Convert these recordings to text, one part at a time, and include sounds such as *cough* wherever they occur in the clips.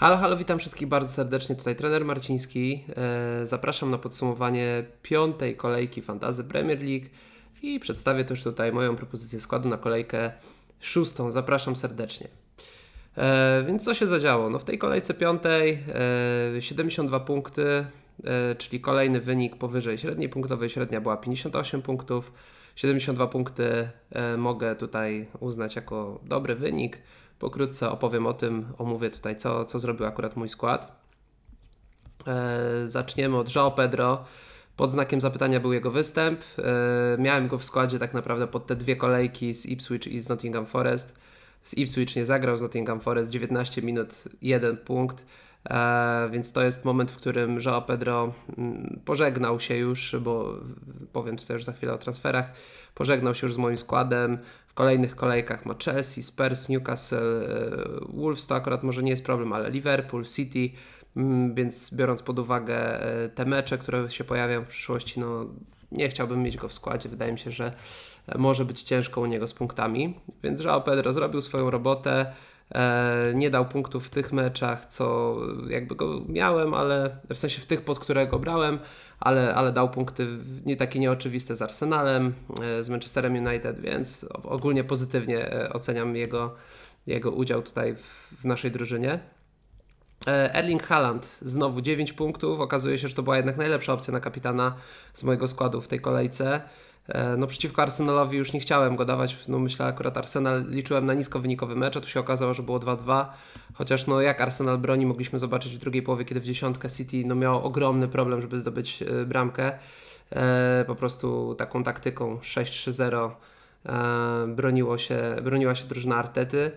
Halo, halo, witam wszystkich bardzo serdecznie. Tutaj trener Marciński. E, Zapraszam na podsumowanie piątej kolejki Fantazy Premier League i przedstawię też tutaj moją propozycję składu na kolejkę szóstą. Zapraszam serdecznie. E, Więc co się zadziało? No w tej kolejce piątej e, 72 punkty, e, czyli kolejny wynik powyżej średniej punktowej. Średnia była 58 punktów. 72 punkty mogę tutaj uznać jako dobry wynik. Pokrótce opowiem o tym, omówię tutaj, co, co zrobił akurat mój skład. E, zaczniemy od João Pedro. Pod znakiem zapytania był jego występ. E, miałem go w składzie tak naprawdę pod te dwie kolejki z Ipswich i z Nottingham Forest. Z Ipswich nie zagrał, z Nottingham Forest 19 minut, 1 punkt. E, więc to jest moment, w którym João Pedro mm, pożegnał się już, bo powiem tutaj już za chwilę o transferach. Pożegnał się już z moim składem. W kolejnych kolejkach ma Chelsea, Spurs, Newcastle, e, Wolves to akurat może nie jest problem, ale Liverpool, City. Mm, Więc biorąc pod uwagę e, te mecze, które się pojawiają w przyszłości, no nie chciałbym mieć go w składzie. Wydaje mi się, że może być ciężko u niego z punktami. Więc João Pedro zrobił swoją robotę. E, nie dał punktów w tych meczach, co jakby go miałem, ale w sensie w tych, pod które go brałem, ale, ale dał punkty nie takie nieoczywiste z Arsenalem, e, z Manchesterem United, więc ogólnie pozytywnie e, oceniam jego, jego udział tutaj w, w naszej drużynie. Erling Haaland znowu 9 punktów. Okazuje się, że to była jednak najlepsza opcja na kapitana z mojego składu w tej kolejce. E, No przeciwko Arsenalowi już nie chciałem go dawać. No myślę akurat Arsenal liczyłem na nisko wynikowy mecz, a tu się okazało, że było 2-2. Chociaż no jak Arsenal broni mogliśmy zobaczyć w drugiej połowie, kiedy w dziesiątkę City no miało ogromny problem, żeby zdobyć e, bramkę. E, Po prostu taką taktyką 6-3-0 e, broniło się, broniła się drużyna Artety.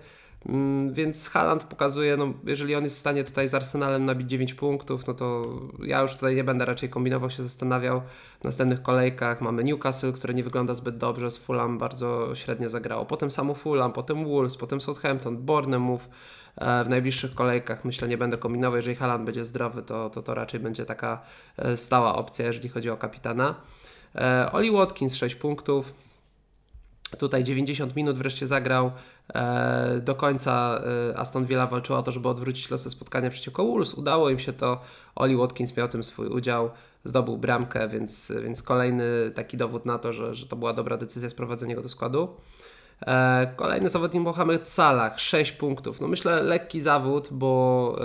Mm, Więc Haaland pokazuje, no, jeżeli on jest w stanie tutaj z Arsenalem nabić 9 punktów, no to ja już tutaj nie będę raczej kombinował, się zastanawiał. W następnych kolejkach mamy Newcastle, które nie wygląda zbyt dobrze, z Fulham bardzo średnio zagrało. Potem samo Fulham, potem Wolves, potem Southampton, Bournemouth. E, W najbliższych kolejkach myślę nie będę kombinował, jeżeli Haaland będzie zdrowy, to, to, to raczej będzie taka e, stała opcja, jeżeli chodzi o kapitana. E, Oli Watkins 6 punktów. Tutaj 90 minut wreszcie zagrał. E, do końca e, Aston Villa walczyła o to, żeby odwrócić losy spotkania przeciwko Wolves. Udało im się to. Oli Watkins miał tym swój udział, zdobył bramkę, więc, więc kolejny taki dowód na to, że, że to była dobra decyzja sprowadzenia go do składu. E, kolejny zawodnik Mohamed Salah, 6 punktów. No myślę lekki zawód, bo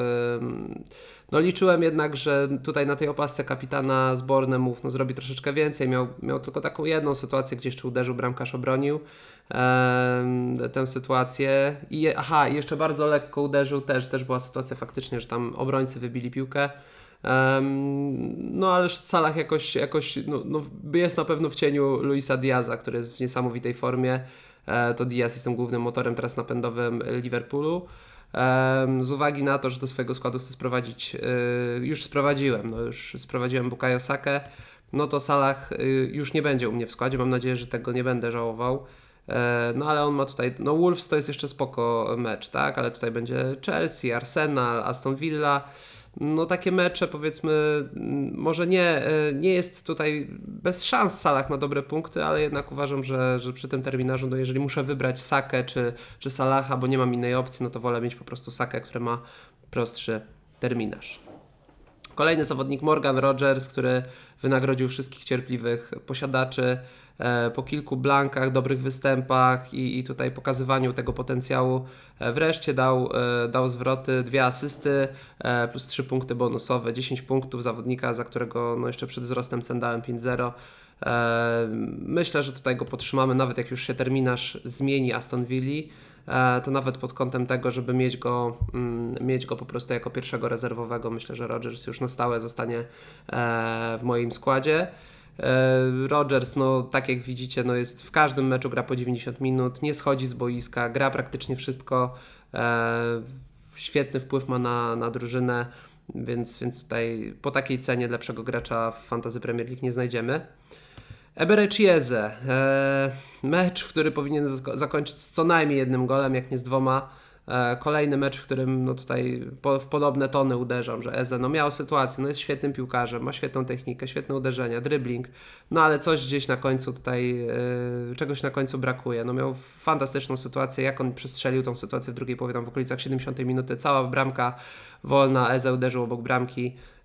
no liczyłem jednak, że tutaj na tej opasce kapitana z Bournemouth no zrobi troszeczkę więcej. Miał, miał tylko taką jedną sytuację, gdzie jeszcze uderzył, bramkarz obronił tę sytuację. I aha, jeszcze bardzo lekko uderzył też, też była sytuacja faktycznie, że tam obrońcy wybili piłkę. No ale Salah jakoś, jakoś no, no, jest na pewno w cieniu Luisa Diaza, który jest w niesamowitej formie. E, to Diaz jest tym głównym motorem teraz napędowym Liverpoolu. Z uwagi na to, że do swojego składu chcę sprowadzić, y, już sprowadziłem, no już sprowadziłem Bukayo Sakę, no to Salah y, już nie będzie u mnie w składzie. Mam nadzieję, że tego nie będę żałował. E, No ale on ma tutaj, no Wolves to jest jeszcze spoko mecz, tak? Ale tutaj będzie Chelsea, Arsenal, Aston Villa. No takie mecze powiedzmy, mm, może nie, e, nie jest tutaj bez szans Salah na dobre punkty, ale jednak uważam, że, że przy tym terminarzu, no jeżeli muszę wybrać Sakę czy, czy Salaha, bo nie mam innej opcji, no to wolę mieć po prostu Sakę, który ma prostszy terminarz. Kolejny zawodnik Morgan Rogers, który wynagrodził wszystkich cierpliwych posiadaczy e, po kilku blankach, dobrych występach i, i tutaj pokazywaniu tego potencjału. E, wreszcie dał, e, dał zwroty, dwie asysty plus trzy punkty bonusowe, 10 punktów zawodnika, za którego no jeszcze przed wzrostem cen dałem 5-0. E, Myślę, że tutaj go podtrzymamy, nawet jak już się terminarz zmieni Aston Villa to nawet pod kątem tego, żeby mieć go, mm, mieć go po prostu jako pierwszego rezerwowego, myślę, że Rodgers już na stałe zostanie e, w moim składzie. E, Rodgers, no tak jak widzicie, no jest w każdym meczu gra po 90 minut, nie schodzi z boiska, gra praktycznie wszystko. E, świetny wpływ ma na, na drużynę, więc, więc tutaj po takiej cenie lepszego gracza w Fantasy Premier League nie znajdziemy. Eberechieze. E, mecz, który powinien zako- zakończyć z co najmniej jednym golem, jak nie z dwoma. E, kolejny mecz, w którym no tutaj w podobne tony uderzam, że Eze no miał sytuację, no jest świetnym piłkarzem, ma świetną technikę, świetne uderzenia, dribbling, no ale coś gdzieś na końcu tutaj, yy, czegoś na końcu brakuje. No miał fantastyczną sytuację, jak on przestrzelił tą sytuację w drugiej połowie, tam w okolicach 70 minuty, cała bramka wolna, Eze uderzył obok bramki, e,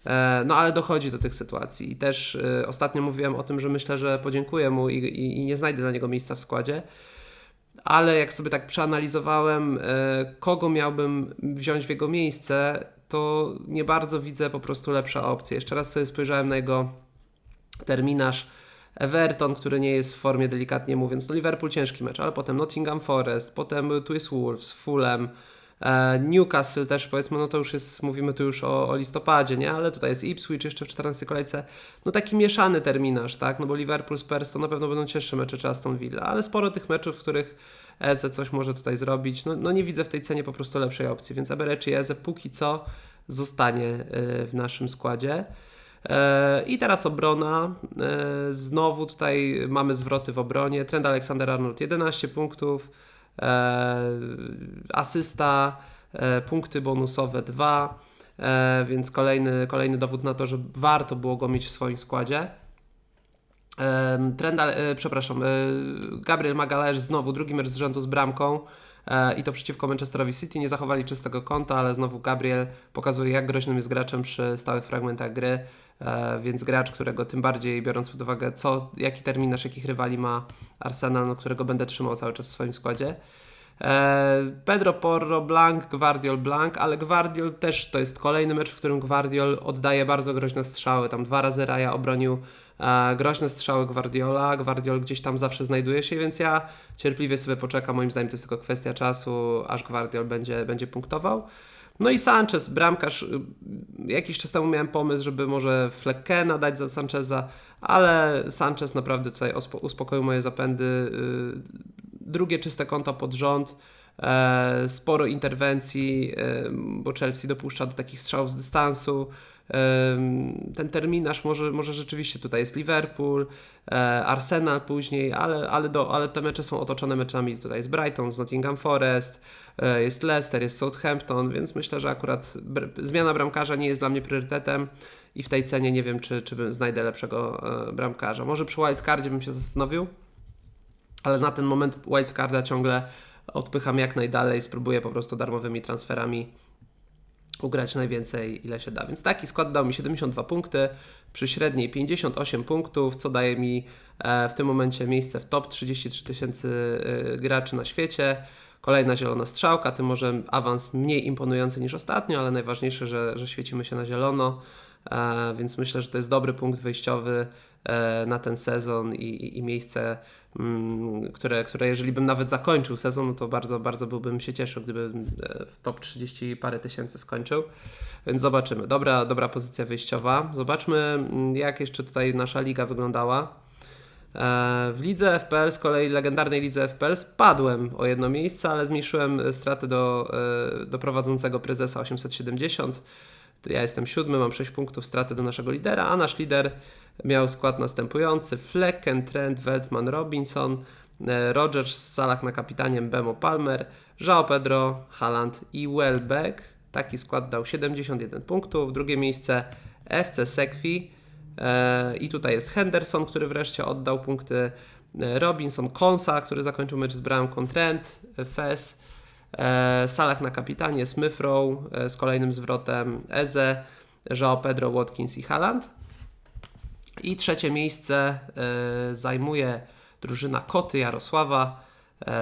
no ale dochodzi do tych sytuacji i też y, ostatnio mówiłem o tym, że myślę, że podziękuję mu i, i, i nie znajdę dla niego miejsca w składzie, ale jak sobie tak przeanalizowałem, e, kogo miałbym wziąć w jego miejsce, to nie bardzo widzę po prostu lepsza opcja. Jeszcze raz sobie spojrzałem na jego terminarz. Everton, który nie jest w formie delikatnie mówiąc, no Liverpool ciężki mecz, ale potem Nottingham Forest, potem tu jest Wolves, Fulham, e, Newcastle też powiedzmy, no to już jest, mówimy tu już o, o, listopadzie, nie? Ale tutaj jest Ipswich jeszcze w 14 kolejce. No taki mieszany terminarz, tak? No bo Liverpool, Spurs to na pewno będą cięższe mecze czy Aston Villa, ale sporo tych meczów, w których Eze coś może tutaj zrobić. No, no nie widzę w tej cenie po prostu lepszej opcji, więc Abereci Eze póki co zostanie e, w naszym składzie. E, I teraz obrona. E, znowu tutaj mamy zwroty w obronie. Trend Aleksander Arnold 11 punktów, asysta, punkty bonusowe 2, więc kolejny, kolejny dowód na to, że warto było go mieć w swoim składzie. Trend, e, przepraszam, e, Gabriel Magalhaes znowu drugi mecz z rzędu z bramką e, i to przeciwko Manchesterowi City. Nie zachowali czystego konta, ale znowu Gabriel pokazuje, jak groźnym jest graczem przy stałych fragmentach gry. Więc gracz, którego tym bardziej biorąc pod uwagę, co, jaki terminarz, jakich rywali ma Arsenal, no, którego będę trzymał cały czas w swoim składzie. Pedro Porro, Blanc, Guardiol, Blanc, ale Guardiol też to jest kolejny mecz, w którym Guardiol oddaje bardzo groźne strzały. Tam dwa razy Raja obronił e, groźne strzały Guardiola. Guardiol gdzieś tam zawsze znajduje się, więc ja cierpliwie sobie poczekam. Moim zdaniem to jest tylko kwestia czasu, aż Guardiol będzie, będzie punktował. No i Sanchez, bramkarz. Y, jakiś czas temu miałem pomysł, żeby może Fleckena dać za Sancheza, ale Sanchez naprawdę tutaj uspokoił moje zapędy. Drugie czyste konto pod rząd. E, sporo interwencji, e, bo Chelsea dopuszcza do takich strzałów z dystansu ten terminarz może, może rzeczywiście tutaj jest Liverpool, e, Arsenal później, ale, ale, do, ale te mecze są otoczone meczami tutaj jest Brighton, z Nottingham Forest, e, jest Leicester, jest Southampton, więc myślę, że akurat zmiana bramkarza nie jest dla mnie priorytetem i w tej cenie nie wiem, czy, czy znajdę lepszego e, bramkarza. Może przy wildcardzie bym się zastanowił, ale na ten moment wildcarda ciągle odpycham jak najdalej, spróbuję po prostu darmowymi transferami ugrać najwięcej, ile się da. Więc taki skład dał mi 72 punkty, przy średniej 58 punktów, co daje mi e, w tym momencie miejsce w top 33 tysięcy e, graczy na świecie. Kolejna zielona strzałka, tym może awans mniej imponujący niż ostatnio, ale najważniejsze, że, że świecimy się na zielono, e, więc myślę, że to jest dobry punkt wyjściowy na ten sezon i, i, miejsce Mm, które, które jeżeli bym nawet zakończył sezon, to bardzo, bardzo byłbym się cieszył, gdybym e, w top 30 parę tysięcy skończył. Więc zobaczymy. Dobra, dobra pozycja wyjściowa. Zobaczmy, mm, jak jeszcze tutaj nasza liga wyglądała. E, w lidze FPL, z kolei legendarnej lidze FPL, spadłem o jedno miejsce, ale zmniejszyłem straty do, e, do prowadzącego prezesa 870. Ja jestem siódmy, mam 6 punktów straty do naszego lidera, a nasz lider miał skład następujący: Flecken, Trent, Weltman, Robinson, e, Rogers, Salah na kapitanie, Bemo Palmer, João Pedro, Haaland i Welbeck. Taki skład dał 71 punktów. Drugie miejsce FC Sekwi. E, I tutaj jest Henderson, który wreszcie oddał punkty. E, Robinson, Konsa, który zakończył mecz z bramką, Trent, Fes, Salah na kapitanie, Smith Rowe z kolejnym zwrotem, Eze, João Pedro, Watkins i Haaland. I trzecie miejsce zajmuje drużyna Koty Jarosława.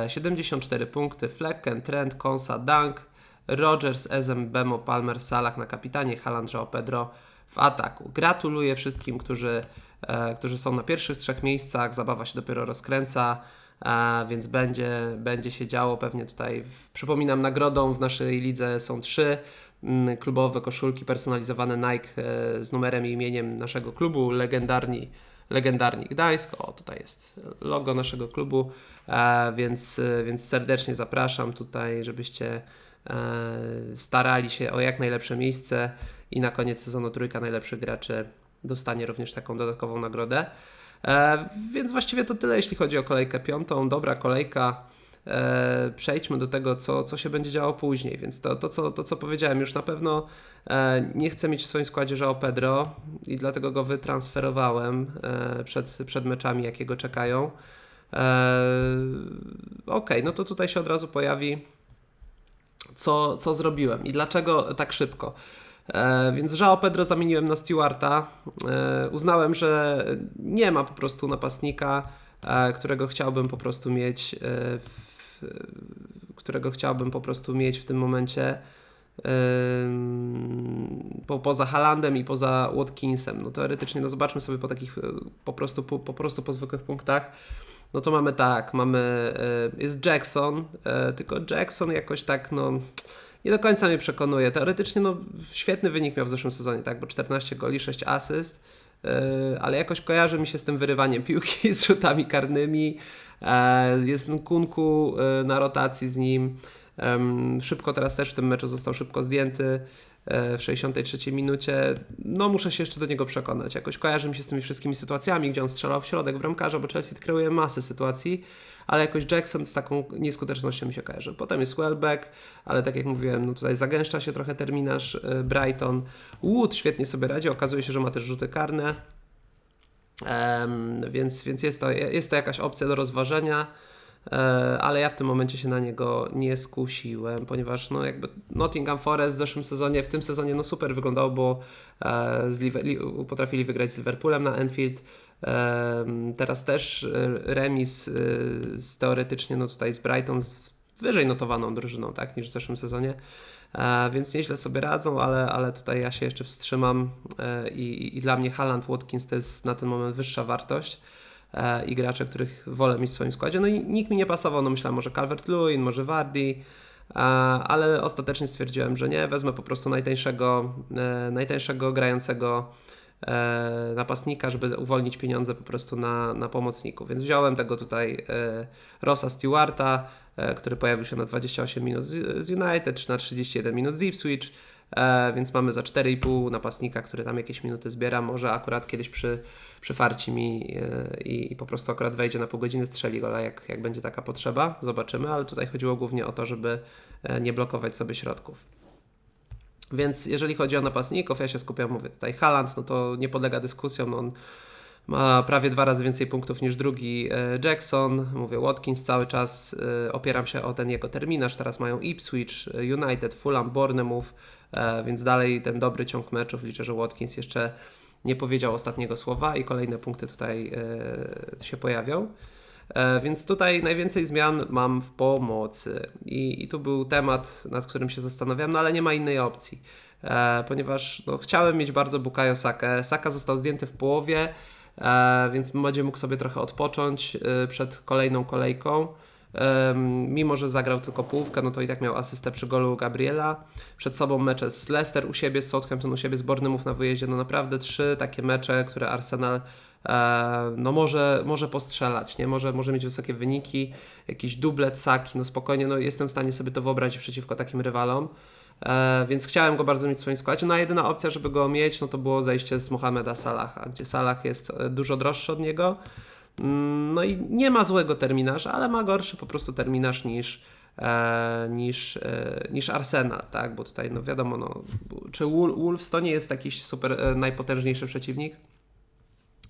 74 e, punkty. Flecken, Trent, Konsa, Dank, Rogers, Ezem, Bemo, Palmer, Salah na kapitanie, Haaland, João Pedro w ataku. Gratuluję wszystkim, którzy, e, którzy są na pierwszych trzech miejscach. Zabawa się dopiero rozkręca, e, więc będzie, będzie się działo pewnie tutaj. W, przypominam, nagrodą w naszej lidze są trzy Mm, klubowe koszulki personalizowane Nike e, z numerem i imieniem naszego klubu, legendarni, legendarni Gdańsk. O, tutaj jest logo naszego klubu, e, więc, e, więc serdecznie zapraszam tutaj, żebyście starali się o jak najlepsze miejsce i na koniec sezonu trójka najlepszych graczy dostanie również taką dodatkową nagrodę. Więc właściwie to tyle, jeśli chodzi o kolejkę piątą. Dobra kolejka. e, przejdźmy do tego, co, co się będzie działo później. Więc to, to, co, to, co powiedziałem, już na pewno e, nie chcę mieć w swoim składzie João Pedro i dlatego go wytransferowałem e, przed, przed meczami, jakiego czekają. E, ok, no to tutaj się od razu pojawi, co, co zrobiłem i dlaczego tak szybko. E, więc João Pedro zamieniłem na Stewarta. E, uznałem, że nie ma po prostu napastnika, e, którego chciałbym po prostu mieć, w, którego chciałbym po prostu mieć w tym momencie po, poza Halandem i poza Watkinsem. No teoretycznie, no zobaczmy sobie po takich po prostu po, po prostu po zwykłych punktach. No to mamy tak, mamy jest Jackson, tylko Jackson jakoś tak no nie do końca mnie przekonuje. Teoretycznie no, świetny wynik miał w zeszłym sezonie, tak, bo 14 goli, 6 asyst, yy, ale jakoś kojarzy mi się z tym wyrywaniem piłki, *laughs* z rzutami karnymi. Yy, jest Kunku yy, na rotacji z nim. Szybko teraz też w tym meczu został szybko zdjęty. E, w 63 minucie. No muszę się jeszcze do niego przekonać. Jakoś kojarzy mi się z tymi wszystkimi sytuacjami, gdzie on strzelał w środek bramkarza, bo Chelsea kreuje masę sytuacji, ale jakoś Jackson z taką nieskutecznością mi się kojarzy. Potem jest Welbeck, ale tak jak mówiłem, no tutaj zagęszcza się trochę terminarz e, Brighton. Wood świetnie sobie radzi, okazuje się, że ma też rzuty karne. Um, więc więc jest, to, jest to jakaś opcja do rozważenia. E, ale ja w tym momencie się na niego nie skusiłem, ponieważ no jakby Nottingham Forest w zeszłym sezonie, w tym sezonie no super wyglądało, bo e, potrafili wygrać z Liverpoolem na Enfield. E, teraz też remis z, teoretycznie no tutaj z Brighton, z wyżej notowaną drużyną tak, niż w zeszłym sezonie. więc nieźle sobie radzą, ale, ale tutaj ja się jeszcze wstrzymam i, i dla mnie Haaland Watkins to jest na ten moment wyższa wartość. E, i gracze, których wolę mieć w swoim składzie. No i nikt mi nie pasował, no myślałem może Calvert-Lewin, może Vardy, e, ale ostatecznie stwierdziłem, że nie, wezmę po prostu najtańszego, e, najtańszego grającego napastnika, żeby uwolnić pieniądze po prostu na, na pomocniku. Więc wziąłem tego tutaj Rossa Stewarta, który pojawił się na 28 minut z United, czy na 31 minut z Ipswich, e, więc mamy za 4,5 napastnika, który tam jakieś minuty zbiera, może akurat kiedyś przy, przyfarci mi e, i, i, po prostu akurat wejdzie na pół godziny, strzeli gola, jak, jak będzie taka potrzeba, zobaczymy, ale tutaj chodziło głównie o to, żeby e, nie blokować sobie środków. Więc jeżeli chodzi o napastników, ja się skupiam, mówię tutaj Haland, no to nie podlega dyskusjom, on ma prawie dwa razy więcej punktów niż drugi e, Jackson. Mówię, Watkins cały czas e, opieram się o ten jego terminarz. Teraz mają Ipswich, e, United, Fulham, Bournemouth, więc dalej ten dobry ciąg meczów. Liczę, że Watkins jeszcze nie powiedział ostatniego słowa i kolejne punkty tutaj się pojawią. Więc tutaj najwięcej zmian mam w pomocy. I, i tu był temat, nad którym się zastanawiam, no ale nie ma innej opcji. ponieważ no, chciałem mieć bardzo Bukayo Sakę. Saka został zdjęty w połowie E, więc będzie mógł sobie trochę odpocząć e, przed kolejną kolejką. Mimo, że zagrał tylko połówkę, no to i tak miał asystę przy golu Gabriela. Przed sobą mecze z Leicester u siebie, z Southampton u siebie, z Bournemouth na wyjeździe. No naprawdę trzy takie mecze, które Arsenal e, no może, może postrzelać, nie? Może, może mieć wysokie wyniki, jakiś dublet, saki, no spokojnie, no jestem w stanie sobie to wyobrazić przeciwko takim rywalom. E, więc chciałem go bardzo mieć w swoim składzie. No a jedyna opcja, żeby go mieć, no to było zejście z Mohameda Salaha, gdzie Salah jest e, dużo droższy od niego. Mm, no i nie ma złego terminarza, ale ma gorszy po prostu terminarz niż, e, niż, e, niż Arsenal, tak? Bo tutaj, no wiadomo, no, czy Wolves to nie jest jakiś super e, najpotężniejszy przeciwnik?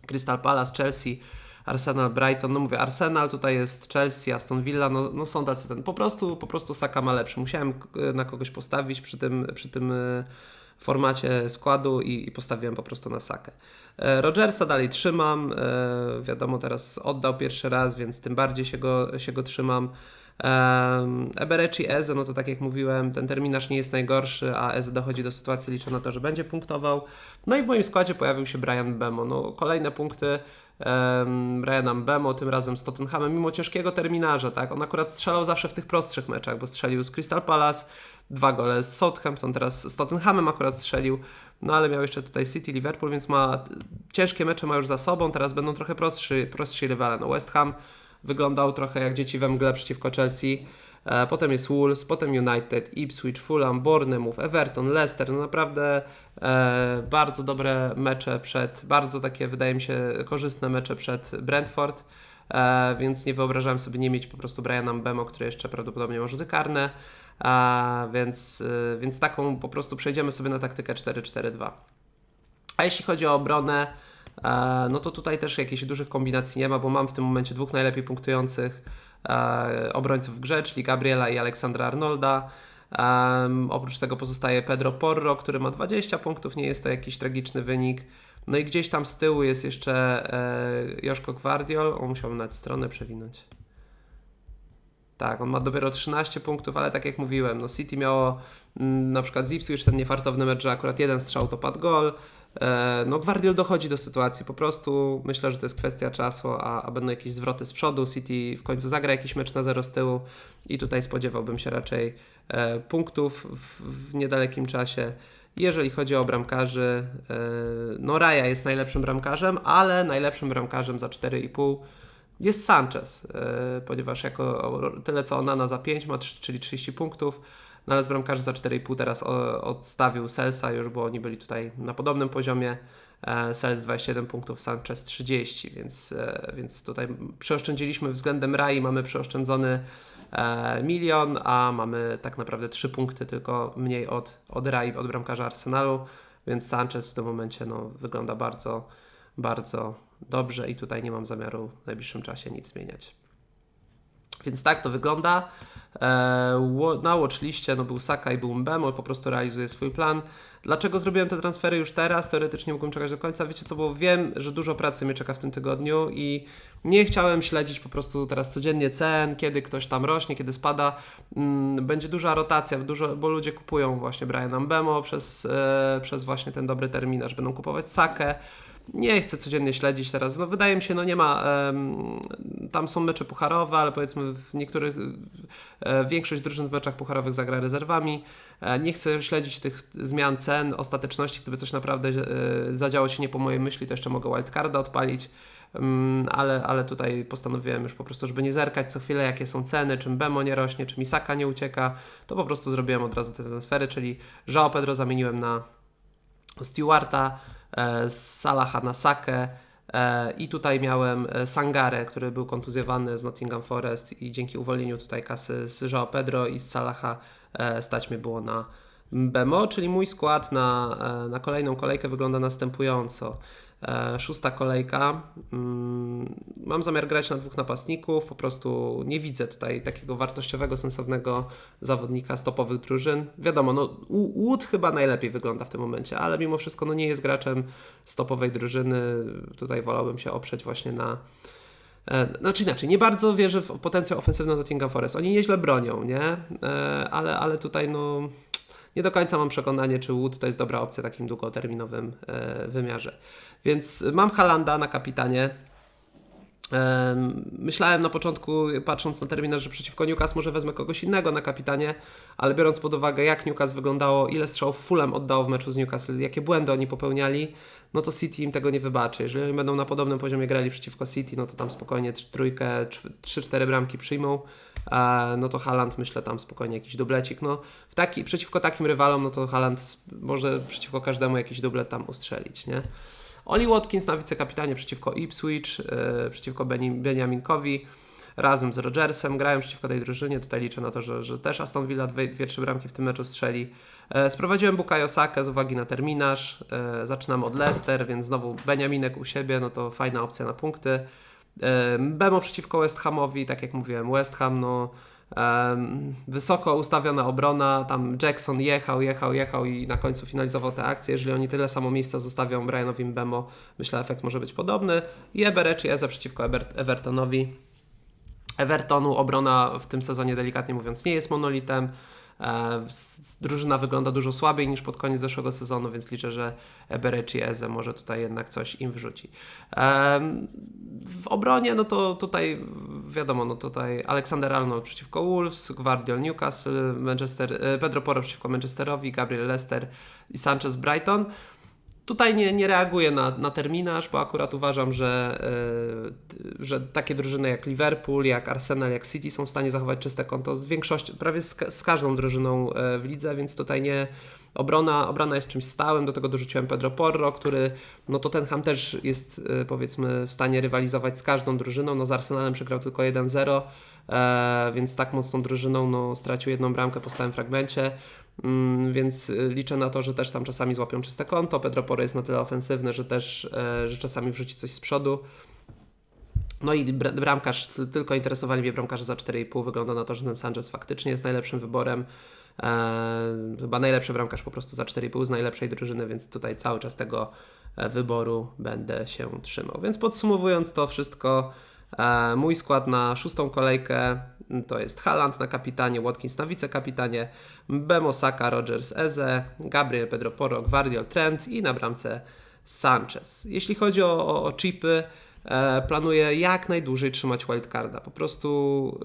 Crystal Palace, Chelsea Arsenal, Brighton, no mówię, Arsenal, tutaj jest Chelsea, Aston Villa, no, no są tacy ten, po prostu, po prostu Saka ma lepszy. Musiałem na kogoś postawić przy tym, przy tym e, formacie składu i, i postawiłem po prostu na Sakę. E, Rogersa dalej trzymam, e, wiadomo teraz oddał pierwszy raz, więc tym bardziej się go, się go trzymam. Ebereci Eze, no to tak jak mówiłem, ten terminarz nie jest najgorszy, a Eze dochodzi do sytuacji, liczę na to, że będzie punktował. No i w moim składzie pojawił się Brian Bemo. No, kolejne punkty um, Briana Bemo, tym razem z Tottenhamem, mimo ciężkiego terminarza, tak? On akurat strzelał zawsze w tych prostszych meczach, bo strzelił z Crystal Palace, dwa gole z Southampton, teraz z Tottenhamem akurat strzelił, no ale miał jeszcze tutaj City, Liverpool, więc ma ciężkie mecze ma już za sobą, teraz będą trochę prostszy, prostsi rywale. No West Ham wyglądał trochę jak dzieci we mgle przeciwko Chelsea. E, potem jest Wolves, potem United, Ipswich, Fulham, Bournemouth, Everton, Leicester. No naprawdę e, bardzo dobre mecze przed, bardzo takie wydaje mi się korzystne mecze przed Brentford. e, więc nie wyobrażałem sobie nie mieć po prostu Briana Mbemo, który jeszcze prawdopodobnie ma rzuty karne, a, więc, e, więc taką po prostu przejdziemy sobie na taktykę 4-4-2. A jeśli chodzi o obronę, e, no to tutaj też jakichś dużych kombinacji nie ma, bo mam w tym momencie dwóch najlepiej punktujących e, obrońców w grze, czyli Gabriela i Aleksandra Arnolda. Oprócz tego pozostaje Pedro Porro, który ma 20 punktów, nie jest to jakiś tragiczny wynik. No i gdzieś tam z tyłu jest jeszcze e, Joszko Gwardiol, on musiał nawet stronę przewinąć. Tak, on ma dopiero 13 punktów, ale tak jak mówiłem, no City miało mm, na przykład z już ten niefartowny mecz, że akurat jeden strzał to padł gol. E, no Gwardiol dochodzi do sytuacji, po prostu myślę, że to jest kwestia czasu, a, a będą jakieś zwroty z przodu, City w końcu zagra jakiś mecz na zero z tyłu i tutaj spodziewałbym się raczej e, punktów w, w niedalekim czasie. Jeżeli chodzi o bramkarzy, e, no Raja jest najlepszym bramkarzem, ale najlepszym bramkarzem za 4,5 jest Sanchez, e, ponieważ jako tyle co Onana za 5 ma, czyli 30 punktów, no ale z bramkarzy za 4,5 teraz odstawił Selsa już, bo oni byli tutaj na podobnym poziomie. E, Sels 27 punktów, Sanchez 30, więc, więc tutaj przeoszczędziliśmy względem Rai, mamy przeoszczędzony E, milion, a mamy tak naprawdę 3 punkty tylko mniej od, od Rai, od bramkarza Arsenalu, więc Sanchez w tym momencie no, wygląda bardzo, bardzo dobrze i tutaj nie mam zamiaru w najbliższym czasie nic zmieniać. Więc tak to wygląda. E, na watchliście no, był Saka i był Mbemo, po prostu realizuje swój plan. Dlaczego zrobiłem te transfery już teraz? Teoretycznie mógłbym czekać do końca. Wiecie co, bo wiem, że dużo pracy mnie czeka w tym tygodniu i nie chciałem śledzić po prostu teraz codziennie cen, kiedy ktoś tam rośnie, kiedy spada. Mm, będzie duża rotacja, dużo, bo ludzie kupują właśnie Briana Mbemo przez, e, przez właśnie ten dobry terminarz. Będą kupować Sakę nie chcę codziennie śledzić teraz. No, wydaje mi się, no nie ma. Tam są mecze pucharowe, ale powiedzmy w niektórych. E, większość drużyn w meczach pucharowych zagra rezerwami. E, nie chcę śledzić tych zmian cen, ostateczności. Gdyby coś naprawdę e, zadziało się nie po mojej myśli, to jeszcze mogę wildcarda odpalić. Um, ale, ale tutaj postanowiłem już po prostu, żeby nie zerkać co chwilę, jakie są ceny, czym Bemo nie rośnie, czy Misaka nie ucieka, to po prostu zrobiłem od razu te transfery, czyli João Pedro zamieniłem na Stewarta, Salaha na Sakę. E, I tutaj miałem e, Sangarę, który był kontuzjowany z Nottingham Forest i dzięki uwolnieniu tutaj kasy z João Pedro i z Salaha stać mnie było na Bemo, czyli mój skład na, na kolejną kolejkę wygląda następująco. E, szósta kolejka. Mm, mam zamiar grać na dwóch napastników. Po prostu nie widzę tutaj takiego wartościowego, sensownego zawodnika stopowych drużyn. Wiadomo, no, Wood chyba najlepiej wygląda w tym momencie, ale mimo wszystko no, nie jest graczem stopowej drużyny. Tutaj wolałbym się oprzeć właśnie na. E, znaczy inaczej, nie bardzo wierzę w potencjał ofensywny Nottingham Forest. Oni nieźle bronią, nie? E, ale, ale tutaj no nie do końca mam przekonanie, czy Wood to jest dobra opcja w takim długoterminowym e, wymiarze. Więc mam Halanda na kapitanie. Myślałem na początku, patrząc na terminarz, że przeciwko Newcastle może wezmę kogoś innego na kapitanie, ale biorąc pod uwagę, jak Newcastle wyglądało, ile strzałów Fulham oddało w meczu z Newcastle, jakie błędy oni popełniali, no to City im tego nie wybaczy. Jeżeli oni będą na podobnym poziomie grali przeciwko City, no to tam spokojnie trójkę, trzy, cztery bramki przyjmą, no to Haland myślę tam spokojnie jakiś dublecik. No, w taki, przeciwko takim rywalom, no to Haland może przeciwko każdemu jakiś dublet tam ustrzelić, nie? Oli Watkins na wicekapitanie przeciwko Ipswich, yy, przeciwko Beniaminkowi razem z Rodgersem. Grałem przeciwko tej drużynie. Tutaj liczę na to, że, że też Aston Villa dwie, dwie, trzy bramki w tym meczu strzeli. E, sprowadziłem Bukayo Sakę z uwagi na terminarz. E, zaczynam od Leicester, więc znowu Beniaminek u siebie, no to fajna opcja na punkty. E, Bemo przeciwko West Hamowi, tak jak mówiłem, West Ham, no wysoko ustawiona obrona, tam Jackson jechał, jechał, jechał i na końcu finalizował tę akcję. Jeżeli oni tyle samo miejsca zostawią Brianowi Bemo, myślę, efekt może być podobny. I Eberechi Eze przeciwko Evertonowi. Evertonu obrona w tym sezonie, delikatnie mówiąc, nie jest monolitem. E, drużyna wygląda dużo słabiej niż pod koniec zeszłego sezonu, więc liczę, że Eberechi Eze może tutaj jednak coś im wrzuci. W obronie, no to tutaj wiadomo, no tutaj Aleksander Arnold przeciwko Wolves, Guardiol Newcastle, Manchester, e, Pedro Porro przeciwko Manchesterowi, Gabriel Leicester i Sanchez Brighton. Tutaj nie, nie reaguję na, na terminarz, bo akurat uważam, że, yy, że takie drużyny jak Liverpool, jak Arsenal, jak City są w stanie zachować czyste konto z większością, prawie z, z każdą drużyną yy, w lidze, więc tutaj nie, Obrona, obrona jest czymś stałym, do tego dorzuciłem Pedro Porro, który, no Tottenham też jest e, powiedzmy w stanie rywalizować z każdą drużyną, no z Arsenalem przegrał tylko 1-0, e, więc tak mocną drużyną no, stracił jedną bramkę po stałym fragmencie, więc e, liczę na to, że też tam czasami złapią czyste konto, Pedro Porro jest na tyle ofensywny, że też, e, że czasami wrzuci coś z przodu, no i br- bramkarz, tylko interesowali mnie bramkarze za 4,5. Wygląda na to, że ten Sanchez faktycznie jest najlepszym wyborem. Eee, chyba najlepszy bramkarz po prostu za 4,5 z najlepszej drużyny, więc tutaj cały czas tego e, wyboru będę się trzymał. Więc podsumowując to wszystko, e, mój skład na szóstą kolejkę to jest Haaland na kapitanie, Watkins na wicekapitanie, Bemo Saka, Rogers, Eze, Gabriel, Pedro Porro, Gvardiol, Trent i na bramce Sanchez. Jeśli chodzi o, o, o chipy, e, planuję jak najdłużej trzymać wildcarda. Po prostu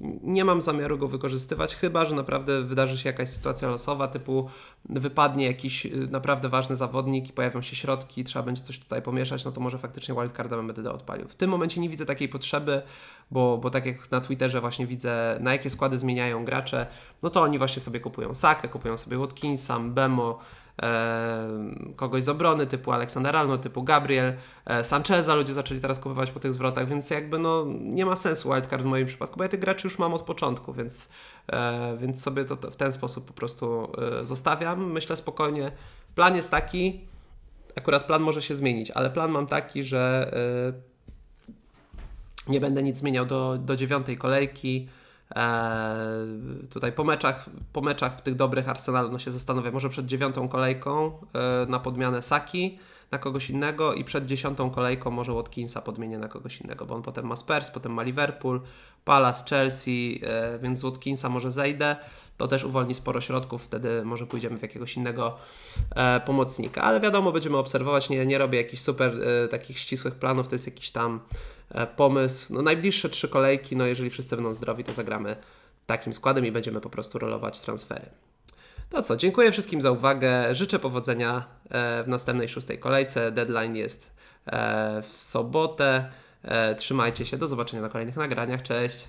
y, nie mam zamiaru go wykorzystywać, chyba że naprawdę wydarzy się jakaś sytuacja losowa, typu wypadnie jakiś y, naprawdę ważny zawodnik i pojawią się środki, trzeba będzie coś tutaj pomieszać, no to może faktycznie wildcarda będę odpalił. W tym momencie nie widzę takiej potrzeby, bo, bo tak jak na Twitterze właśnie widzę, na jakie składy zmieniają gracze, no to oni właśnie sobie kupują Sakę, kupują sobie Watkinsa, Bemo, e, kogoś z obrony typu Aleksander Arnold, typu Gabriel, e, Sancheza ludzie zaczęli teraz kupować po tych zwrotach, więc jakby no nie ma sensu wildcard w moim przypadku, bo ja tych graczy już mam od początku, więc, e, więc sobie to, w ten sposób po prostu e, zostawiam. Myślę spokojnie. Plan jest taki, akurat plan może się zmienić, ale plan mam taki, że nie będę nic zmieniał do, do dziewiątej kolejki. Eee, tutaj po meczach, po meczach tych dobrych Arsenalu no się zastanawiam, może przed dziewiątą kolejką e, na podmianę Saki na kogoś innego i przed dziesiątą kolejką może Watkinsa podmienię na kogoś innego, bo on potem ma Spurs, potem ma Liverpool, Palace, Chelsea, e, więc z Watkinsa może zejdę. To też uwolni sporo środków, wtedy może pójdziemy w jakiegoś innego e, pomocnika. Ale wiadomo, będziemy obserwować, nie, nie robię jakichś super e, takich ścisłych planów, to jest jakiś tam e, pomysł. No najbliższe trzy kolejki, no jeżeli wszyscy będą zdrowi, to zagramy takim składem i będziemy po prostu rolować transfery. No co, dziękuję wszystkim za uwagę. Życzę powodzenia e, w następnej szóstej kolejce. Deadline jest e, w sobotę. E, Trzymajcie się. Do zobaczenia na kolejnych nagraniach. Cześć.